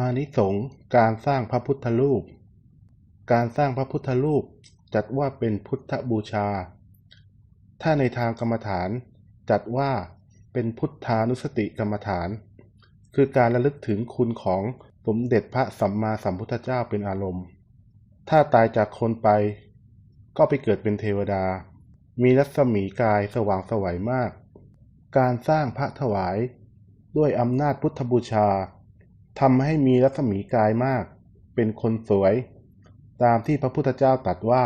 อานิสงส์การสร้างพระพุทธรูป การสร้างพระพุทธรูปจัดว่าเป็นพุทธบูชา ถ้าในทางกรรมฐานจัดว่าเป็นพุทธานุสติกรรมฐาน คือการระลึกถึงคุณของสมเด็จพระสัมมาสัมพุทธเจ้าเป็นอารมณ์ ถ้าตายจากคนไป ก็ไปเกิดเป็นเทวดา มีรัศมีกายสว่างสวัยมาก การสร้างพระถวาย ด้วยอำนาจพุทธบูชา ทำให้มีรัศมีกายมาก เป็นคนสวย ตามที่พระพุทธเจ้าตรัสว่า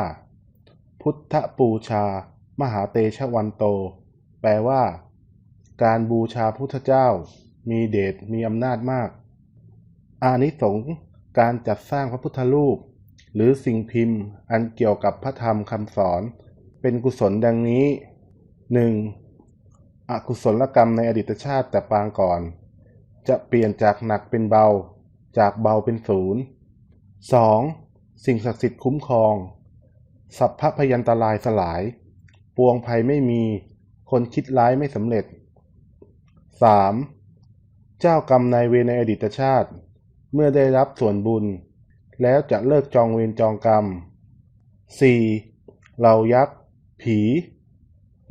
พุทธปูชา มหาเตชะวันโต แปลว่า การบูชาพุทธเจ้า มีเดชมีอำนาจมาก อานิสงส์การจัดสร้างพระพุทธรูป หรือสิ่งพิมพ์อันเกี่ยวกับพระธรรมคำสอน เป็นกุศลดังนี้ 1. อกุศลกรรมในอดีตชาติแต่ปางก่อน จะเปลี่ยนจากหนักเป็นเบา จากเบาเป็นศูนย์ 2. สิ่งศักดิ์สิทธิ์คุ้มครอง สัพพพยันตรายสลาย ปวงภัยไม่มี คนคิดร้ายไม่สำเร็จ 3. เจ้ากรรมนายเวรในอดีตชาติ เมื่อได้รับส่วนบุญ แล้วจะเลิกจองเวรจองกรรม 4. เหล่ายักษ์ ผี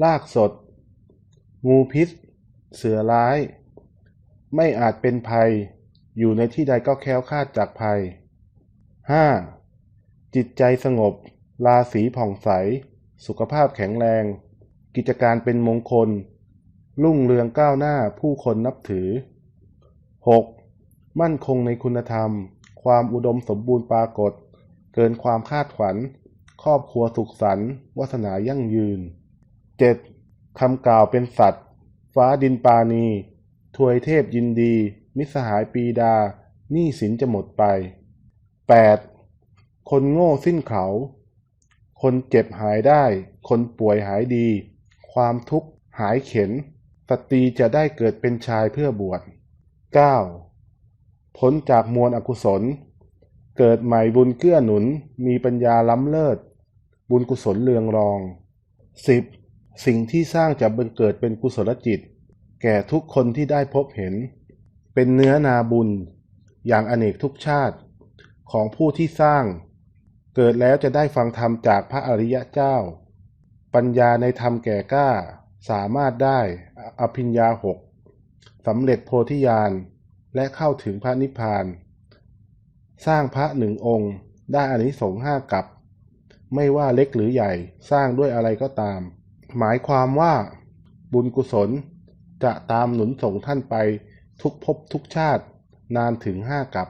ลากสด งูพิษ เสือร้าย ไม่อาจเป็นภัย อยู่ในที่ใดก็แคล้วคลาดจากภัย 5. จิตใจสงบ ราศีผ่องใส สุขภาพแข็งแรง กิจการเป็นมงคล รุ่งเรืองก้าวหน้าผู้คนนับถือ 6. มั่นคงในคุณธรรม ความอุดมสมบูรณ์ปรากฏ เกินความคาดฝัน ครอบครัวสุขสันต์วาสนายั่งยืน 7. คำกล่าวเป็นสัตว์ ฟ้าดินปานี ทวยเทพยินดี มิสหายปีดาหนี้สินจะหมดไป 8. คนโง่สิ้นเขา คนเจ็บหายได้ คนป่วยหายดี ความทุกข์หายเข็นสตรีจะได้เกิดเป็นชายเพื่อบวช 9. พ้นจากมวลอกุศล เกิดใหม่บุญเกื้อหนุน มีปัญญาล้ำเลิศ บุญกุศลเรืองรอง 10. สิ่งที่สร้างจะบังเกิดเป็นกุศลจิต แก่ทุกคนที่ได้พบเห็น เป็นเนื้อนาบุญ อย่างอเนกทุกชาติ ของผู้ที่สร้าง เกิดแล้วจะได้ฟังธรรมจากพระอริยะเจ้า ปัญญาในธรรมแก่กล้า สามารถได้อภิญญาหกสำเร็จโพธิญาณและเข้าถึงพระนิพพาน สร้างพระหนึ่งองค์ได้อานิสงส์ห้ากับ ไม่ว่าเล็กหรือใหญ่สร้างด้วยอะไรก็ตาม หมายความว่าบุญกุศล จะตามหนุนส่งท่านไปทุกภพทุกชาตินานถึงห้ากับ